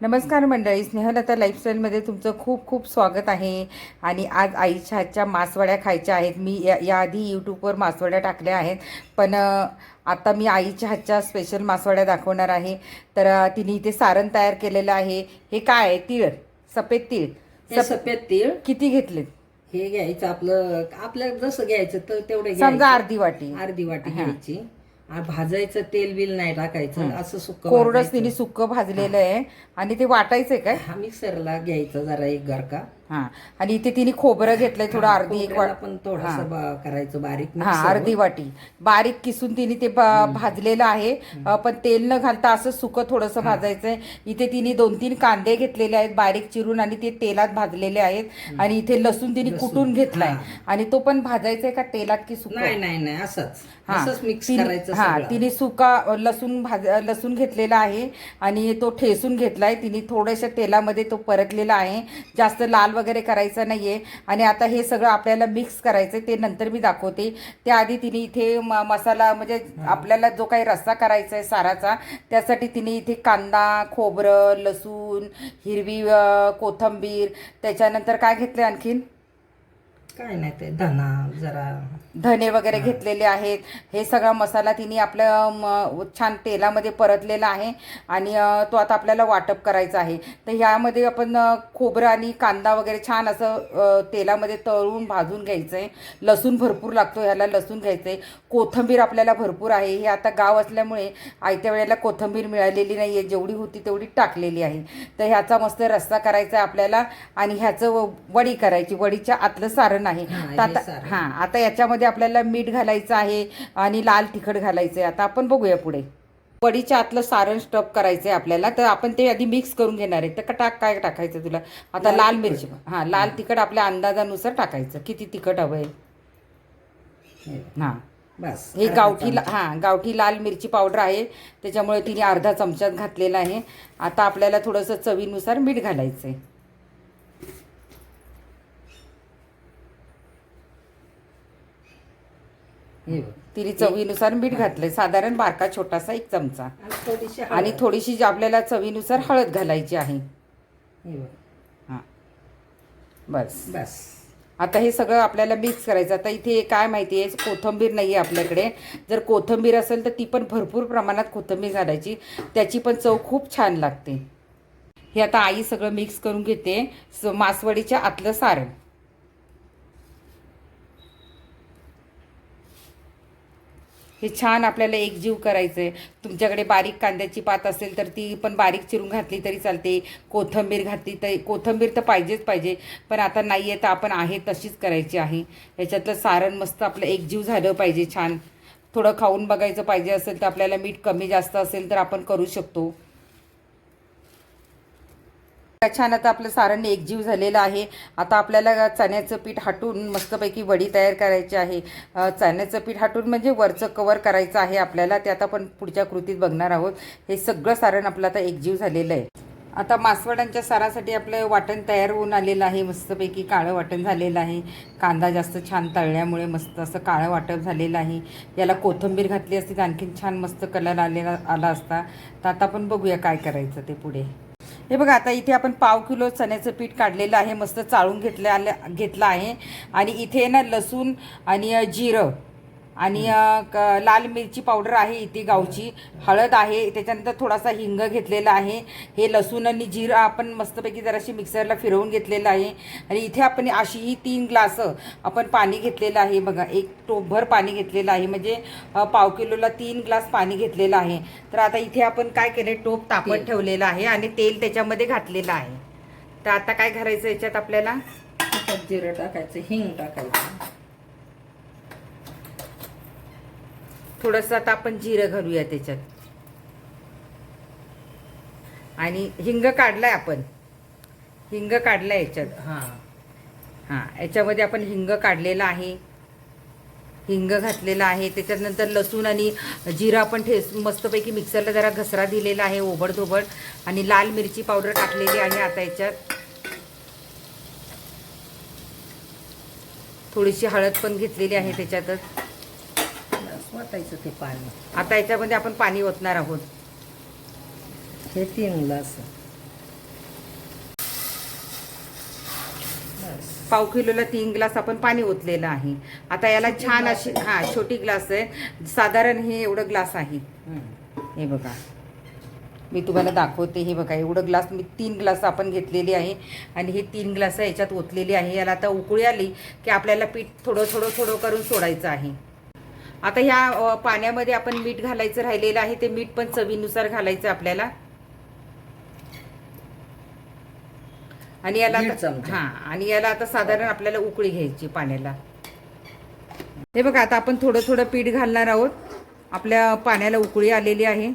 नमस्कार मंडळी स्नेहलता लाईफस्टाईलमध्ये तुमचं खूप खूप स्वागत आहे. आणि आज आईच्या हातच्या मासवड्या खायच्या आहेत. मी या याआधी यूट्यूबवर मासवड्या टाकल्या आहेत. पण आता मी आईच्या हातच्या स्पेशल मासवड्या दाखवणार आहे. तर तिने इथे सारण तयार केलेलं आहे. हे काय आहे? तीळ. सफेद तीळ. सफेद तीळ. किती घेतलेत? हे घ्यायचं आपलं आपल्याला जसं घ्यायचं तर तेवढे समजा. अर्धी वाटी. अर्धी वाटी घ्यायची. भाजायचं तेल बिल नाही टाकायचं असं सुक्क कोरडंच तिने सुक्क भाजलेलं आहे. आणि ते वाटायचंय काय? हा मिक्सरला घ्यायचं जरा एक गरका. हां. आणि इथे तिने खोबरं घेतलंय थोडं अर्धी एक वाट थोडस करायचं बारीक हा मिक्सरवर. अर्धी वाटी. बारीक किसून तिने ते ब- भाजलेलं आहे. अ, पण तेल न घालता असं सुकं थोडंसं भाजायचंय. इथे तिने दोन तीन कांदे घेतलेले आहेत बारीक चिरून आणि ते तेलात भाजलेले आहेत. आणि इथे लसूण तिने कुटून घेतलाय. आणि तो पण भाजायचा का तेलात की सुका? नाही नाही नाही असंच. हा. असंच मिक्स तिने- करायचं हा सगळं. तिने सुका अ, लसूण भाज अ, लसूण घेतलेला आहे. आणि तो ठेसून घेतलाय. तिने थोड्याशा तेलामध्ये तो परतलेला आहे. जास्त लाल वगैरे करायचं नाहीये. आणि आता हे सगळं आपल्याला मिक्स करायचं ते नंतर मी दाखवते. त्याआधी तिने इथे म- मसाला म्हणजे आपल्याला जो काही रस्सा करायचा आहे साराचा त्यासाठी तिने इथे कांदा खोबरं लसूण हिरवी कोथिंबीर त्याच्यानंतर काय घेतले आणखीन? काय नाही ते धना जरा. धने वगैरे घेतलेले आहेत. हे सगळा मसाला तिने आपल्या म, छान तेलामध्ये परतलेला आहे आणि तो आता आपल्याला वाटप करायचा आहे. तर ह्यामध्ये आपण खोबरं आणि कांदा वगैरे छान असं तेलामध्ये तळून भाजून घ्यायचं आहे लसूण भरपूर लागतो ह्याला लसूण घ्यायचं आहे कोथंबीर आपल्याला भरपूर आहे. हे आता गाव असल्यामुळे आयत्या वेळेला कोथंबीर मिळालेली नाही आहे जेवढी होती तेवढी टाकलेली आहे. तर ह्याचा मस्त रस्सा करायचा आहे आपल्याला आणि ह्याचं वडी करायची. वडीच्या आतलं सारण आहे. तर आता. हां आता याच्यामध्ये आपल्याला मीठ घालायचं आहे आणि लाल तिखट घालायचं आहे आता आपण बघूया पुढे. वडीच्या आतलं सारण स्टफ करायचं आहे आपल्याला तर आपण ते आधी मिक्स करून घेणार आहे. तर टाक काय टाकायचं तुला? आता लाल. मिरची. हां लाल तिखट आपल्या अंदाजानुसार टाकायचं. किती तिखट हवं आहे हे, बस. हे गावठी ला-. हां गावठी लाल मिरची पावडर आहे. त्याच्यामुळे तिने अर्धा चमच्यात घातलेला आहे. आता आपल्याला थोडंसं चवीनुसार मीठ घालायचं आहे तिने चवीनुसार मीठ घातलंय. साधारण बारका छोटासा एक चमचा. आणि थोडीशी आपल्याला चवीनुसार हळद घालायची आहे. हे. हां. बस. बस. आता हे सगळं आपल्याला मिक्स करायचं. आता इथे काय माहिती आहे कोथंबीर नाही आहे आपल्याकडे. जर कोथंबीर असेल तर ती पण भरपूर प्रमाणात कोथंबीर घालायची. त्याची पण चव खूप छान लागते. हे आता आई सगळं मिक्स करून घेते. मासवडीच्या आतलं सारण. हे छान आपल्याला एकजीव करायचं आहे तुमच्याकडे बारीक कांद्याची पात असेल तर ती पण बारीक चिरून घातली तरी चालते. कोथंबीर घातली तर कोथंबीर तर पाहिजेच पाहिजे. पण आता नाही आहे तर आपण आहे तशीच करायची आहे. याच्यातलं सारण मस्त आपलं एकजीव झालं पाहिजे छान. थोडं खाऊन बघायचं पाहिजे असेल तर आपल्याला मीठ कमी जास्त असेल तर आपण करू शकतो. छान आता आपलं सारण एकजीव झालेलं आहे. आता आपल्याला चण्याचं पीठ हाटून मस्तपैकी वडी तयार करायची आहे. चण्याचं पीठ हाटून म्हणजे वरचं कवर करायचं आहे आपल्याला. ते आता आपण पुढच्या कृतीत बघणार आहोत. हे सगळं सारण आपलं आता एकजीव झालेलं आहे. आता मासवडांच्या सारासाठी आपलं वाटण तयार होऊन आलेलं आहे. मस्तपैकी काळं वाटण झालेलं आहे. कांदा जास्त छान तळल्यामुळे मस्त असं काळं वाटप झालेलं आहे. याला कोथिंबीर घातली असती तर आणखीन छान मस्त कलर आलेला आला असता. तर आता आपण बघूया काय करायचं ते पुढे. हे बघा आता इथे आपण पाव किलो चण्याचं पीठ काढलेलं आहे मस्त चाळून घेतलं आलं घेतलं आहे. आणि इथे ना लसूण आणि जिरं. आणि क- लाल मिरची पावडर आहे इथे गावची. हळद आहे. त्याच्यानंतर थोडासा हिंग घेतलेला आहे. हे लसूण आणि जिरं आपण मस्तपैकी जराशी मिक्सरला फिरवून घेतलेलं आहे. आणि इथे आपण अशी ही तीन ग्लास आपण पाणी घेतलेलं आहे. बघा एक टोपभर पाणी घेतलेलं आहे. म्हणजे पाव किलोला तीन ग्लास पाणी घेतलेलं आहे. तर आता इथे आपण काय केलं टोप तापत. ठेवलेलं आहे आणि तेल त्याच्यामध्ये घातलेलं आहे. तर आता काय करायचं याच्यात आपल्याला? जिरं टाकायचं हिंग टाकायचं. थोडंसं आता आपण जिरं घालूया त्याच्यात. आणि हिंग काढलाय आपण. हिंग काढलाय याच्यात. हा. हां याच्यामध्ये आपण हिंग काढलेला आहे. हिंग घातलेला आहे. त्याच्यानंतर लसूण आणि जिरं आपण ठेस मस्तपैकी मिक्सरला जरा घसरा दिलेला आहे ओबडधोबड. आणि लाल मिरची पावडर टाकलेली आहे आता याच्यात. थोडीशी हळद पण घेतलेली आहे त्याच्यातच. ते पाणी. आता याच्यामध्ये आपण पाणी ओतणार आहोत. हे तीन ग्लास. पाव किलोला तीन ग्लास आपण पाणी ओतलेलं आहे. आता याला छान अशी हा छोटी ग्लास आहे. साधारण हे एवढं ग्लास आहे. हे बघा. मी तुम्हाला दाखवते हे बघा एवढं ग्लास मी तीन ग्लास आपण घेतलेली आहे. आणि हे तीन ग्लास याच्यात ओतलेली आहे. याला आता उकळी आली की आपल्याला पीठ थोडं थोडं थोडं करून सोडायचं आहे. आता ह्या पाण्यामध्ये आपण मीठ घालायचं राहिलेलं आहे ते मीठ पण चवीनुसार घालायचं आपल्याला. आणि याला. हा आणि याला आता साधारण आपल्याला उकळी घ्यायची पाण्याला. हे बघा आता आपण थोडं थोडं पीठ घालणार आहोत. आपल्या पाण्याला उकळी आलेली आहे.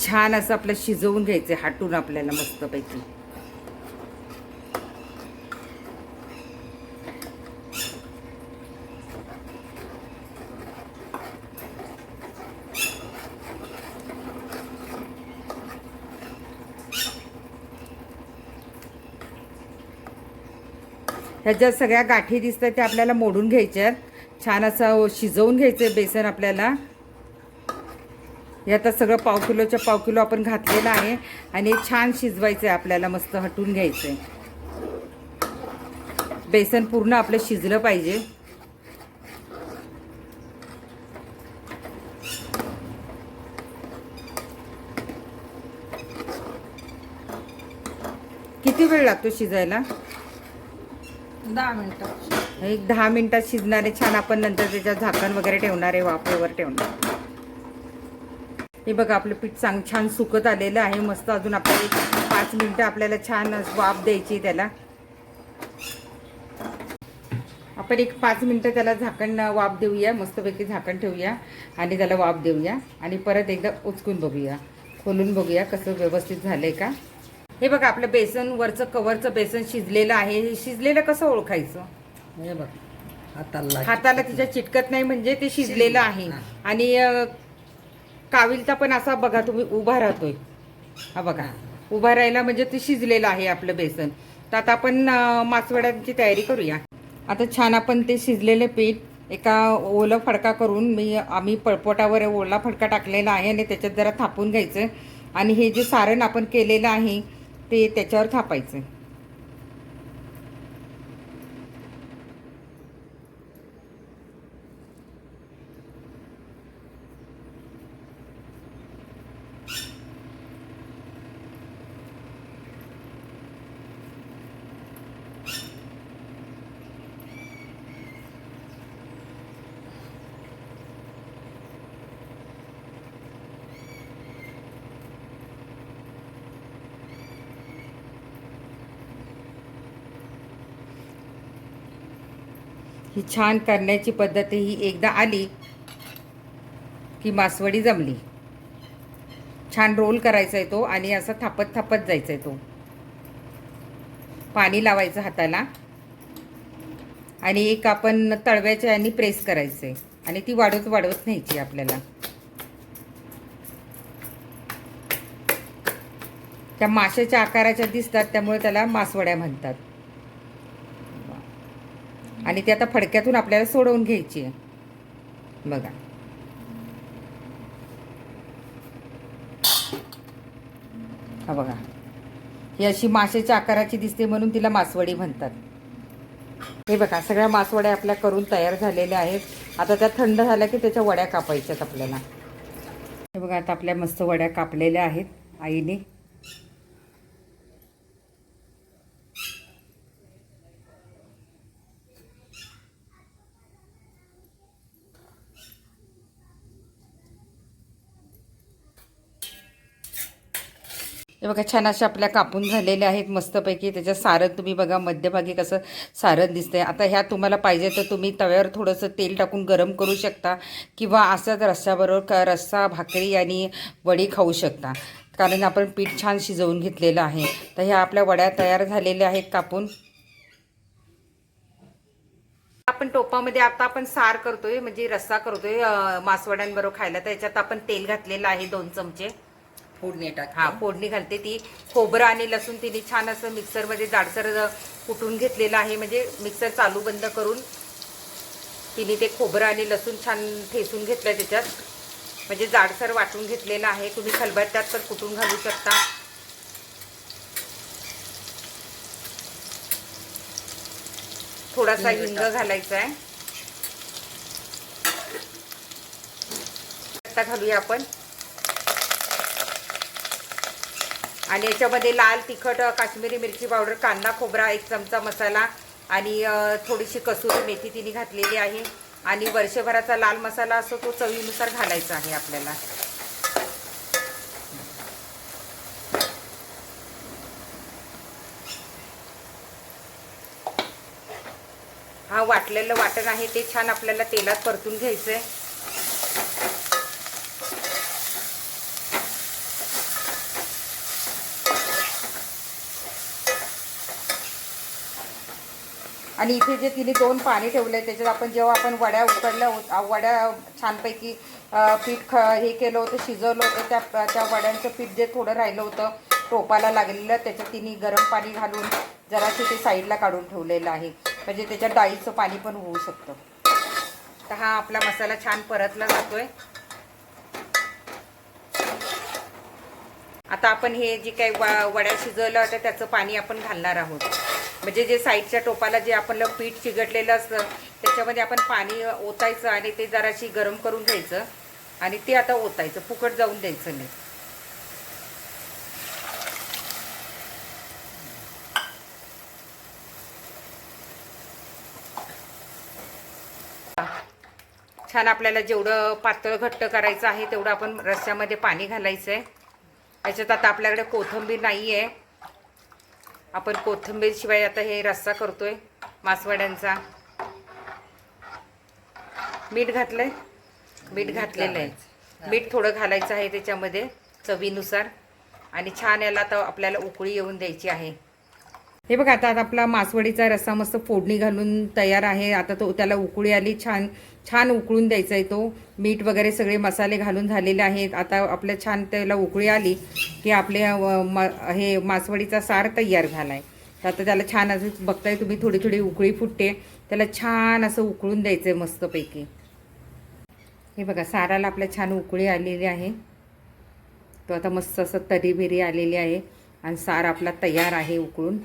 छान असं आपलं शिजवून घ्यायचं हाटून आपल्याला मस्तपैकी. ह्याच्या सगळ्या गाठी दिसतात त्या आपल्याला मोडून घ्यायच्यात छान असं शिजवून घ्यायचं बेसन आपल्याला. हे आता सगळं पाव किलोच्या पाव किलो आपण घातलेलं आहे आणि छान शिजवायचं आहे आपल्याला मस्त हटून घ्यायचं आहे बेसन पूर्ण आपलं शिजलं पाहिजे. किती वेळ लागतो शिजायला? दहा मिनिटं. एक दहा मिनिटात शिजणारे छान आपण नंतर त्याच्यात झाकण वगैरे ठेवणार आहे वाफेवर ठेवणार. हे बघा आपलं पीठ चांग छान सुकत आलेलं आहे. मस्त अजून आपल्याला एक पाच मिनिटं आपल्याला छान वाफ द्यायची आहे त्याला. आपण एक पाच मिनिटं त्याला झाकण वाफ देऊया. मस्तपैकी झाकण ठेवूया आणि त्याला वाफ देऊया. आणि परत एकदा उचकून बघूया. खोलून बघूया कसं व्यवस्थित झालंय का. हे बघा आपलं बेसन वरचं कवरचं बेसन शिजलेलं आहे. हे शिजलेलं कसं ओळखायचं? हे बघ हाताला हाताला तिच्या चिटकत नाही म्हणजे ते शिजलेलं आहे. आणि काविलचा पण असा बघा तुम्ही उभा राहतोय. हा बघा उभा राहिला म्हणजे ते शिजलेलं आहे आपलं बेसन. तर आता आपण मासवड्यांची तयारी करूया. आता छान आपण ते शिजलेले पीठ एका ओलं फडका करून मी आम्ही पळपोटावर ओला फडका टाकलेला आहे आणि त्याच्यात जरा थापून घ्यायचं. आणि हे जे सारण आपण केलेलं आहे ते त्याच्यावर थापायचं. ही छान करण्याची पद्धत ही एकदा आली की मासवडी जमली. छान रोल करायचा आहे तो आणि असं थापत थापत जायचा आहे तो. पाणी लावायचं हाताला आणि एक आपण तळव्याच्या आणि प्रेस करायचं आहे आणि ती वाढवत वाढवत न्यायची आपल्याला. त्या माशाच्या आकाराच्या दिसतात त्यामुळे त्याला मासवड्या म्हणतात. आणि ती आता फडक्यातून आपल्याला सोडवून घ्यायची आहे. बघा. हा बघा. ही अशी माशाच्या आकाराची दिसते म्हणून तिला मासवडी म्हणतात. हे बघा सगळ्या मासवड्या आपल्या करून तयार झालेल्या आहेत. आता त्या थंड झाल्या की त्याच्या वड्या कापायच्यात आपल्याला. हे बघा आता आपल्या मस्त वड्या कापलेल्या आहेत आईने. हे बघा छान अशा आपल्या कापून झालेल्या आहेत मस्तपैकी. त्याच्यात सारण तुम्ही बघा मध्यभागी कसं सारण दिसतंय. आता ह्या तुम्हाला पाहिजे तर तुम्ही तव्यावर थोडंसं तेल टाकून गरम करू शकता किंवा असंच रस्स्याबरोबर क रस्सा भाकरी आणि वडी खाऊ शकता. कारण आपण पीठ छान शिजवून घेतलेलं आहे. तर ह्या आपल्या वड्या तयार झालेल्या आहेत कापून. आपण टोपामध्ये आता आपण सार करतोय म्हणजे रस्सा करतोय मासवड्यांबरोबर खायला. तर याच्यात आपण तेल घातलेलं आहे दोन चमचे. फोडणी हा टाकते फोडणी घालते ती. खोबरं आणि लसूण तिने छान असं मिक्सरमध्ये जाडसर कुटून घेतलेलं आहे. म्हणजे मिक्सर चालू बंद करून तिने ते खोबरं आणि लसूण छान ठेसून घेतलं त्याच्यात. म्हणजे जाडसर वाटून घेतलेलं आहे. तुम्ही खलबत्त्यात पण कुटून घालू शकता. थोडासा हिंग. घालायचा आहे आता घालूया आपण. आणि याच्यामध्ये लाल तिखट काश्मीरी मिरची पावडर कांदा खोबरा एक चमचा मसाला आणि थोडीशी कसुरी मेथी तिने घातलेली आहे. आणि वर्षभराचा लाल मसाला असतो तो चवीनुसार घालायचा आहे आपल्याला. हा वाटलेलं वाटण आहे ते छान आपल्याला तेलात परतून घ्यायचं आहे आणि इथे जे तिने दोन पाणी ठेवले त्याच्यात आपण जेव्हा आपण वड्या उकडल्या होत वड्या छानपैकी पीठ ख हे केलं होतं शिजवलं होतं त्या त्या वड्यांचं पीठ जे थोडं राहिलं होतं टोपाला लागलेलं त्याच्यात तिने गरम पाणी घालून जराशी ते साईडला काढून ठेवलेलं आहे. म्हणजे त्याच्यात डाळीचं पाणी पण होऊ शकतं. तर हा आपला मसाला छान परतला जातोय. आता आपण हे जे काही व- वड्या शिजवलं होतं त्याचं पाणी आपण घालणार आहोत. म्हणजे जे साईडच्या टोपाला जे आपलं पीठ चिघटलेलं असतं त्याच्यामध्ये आपण पाणी ओतायचं आणि ते जराशी गरम करून घ्यायचं आणि ते आता ओतायचं फुकट जाऊन द्यायचं नाही. छान आपल्याला जेवढं पातळ घट्ट करायचं आहे तेवढं आपण रस्स्यामध्ये पाणी घालायचं आहे याच्यात आता आपल्याकडे कोथिंबीर नाही आहे आपण कोथिंबीर शिवाय आता हे रस्सा करतोय मासवड्यांचा. मीठ घातलंय? मीठ घातलेलं आहे. मीठ थोडं घालायचं आहे त्याच्यामध्ये चवीनुसार. आणि छान याला आता आपल्याला उकळी येऊन द्यायची आहे. हे बघा आता आता आपला मासवडीचा रस्सा मस्त फोडणी घालून तयार आहे. आता तो त्याला उकळी आली छान छान उकळून द्यायचा आहे तो. मीठ वगैरे सगळे मसाले घालून झालेले आहेत. आता आपल्या छान त्याला उकळी आली की आपले म हे मासवडीचा सार तयार झाला आहे तर आता त्याला छान असं बघताय तुम्ही थोडी थोडी उकळी फुटते. त्याला छान असं उकळून द्यायचं आहे मस्तपैकी. हे बघा साराला आपल्या छान उकळी आलेली आहे. तो आता मस्त असं तरी बिरी आलेली आहे. आणि सार आपला तयार आहे उकळून.